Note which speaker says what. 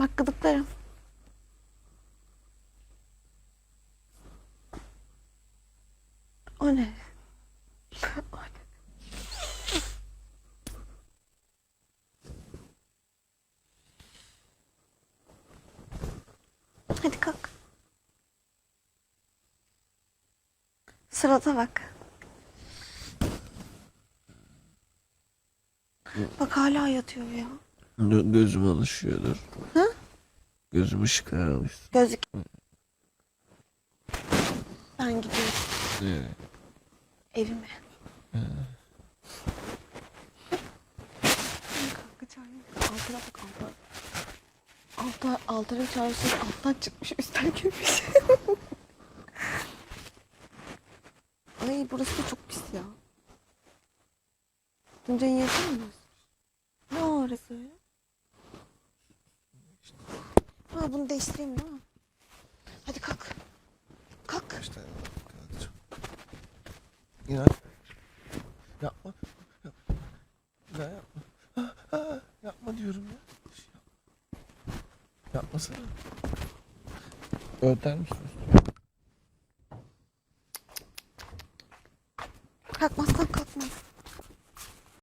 Speaker 1: Bak gıdıklarım. O ne? O ne? Hadi kalk. Sırada bak. Bak hala yatıyor ya.
Speaker 2: Gö- Gözüm alışıyordur.
Speaker 1: Ha?
Speaker 2: Gözüm ışıklara alışsın.
Speaker 1: Gözlük. Ben gidiyorum
Speaker 2: Ee,
Speaker 1: evime. Kanka çağırayım. Altına bak altına. Altta, altının çağrısı alttan çıkmış üstten girmiş. Ay burası da çok pis ya. Tuncay'ın yatıyor mu? Ne orası öyle? Ha bunu değiştireyim mi? Hadi kalk. Kalk.
Speaker 2: işte kalkacağım. İnan. Yapma. Yapma. Ya yapma. Ah, ah, yapma diyorum ya. Yapmasana. Örter misin?
Speaker 1: Kalkmazsan kalkmaz.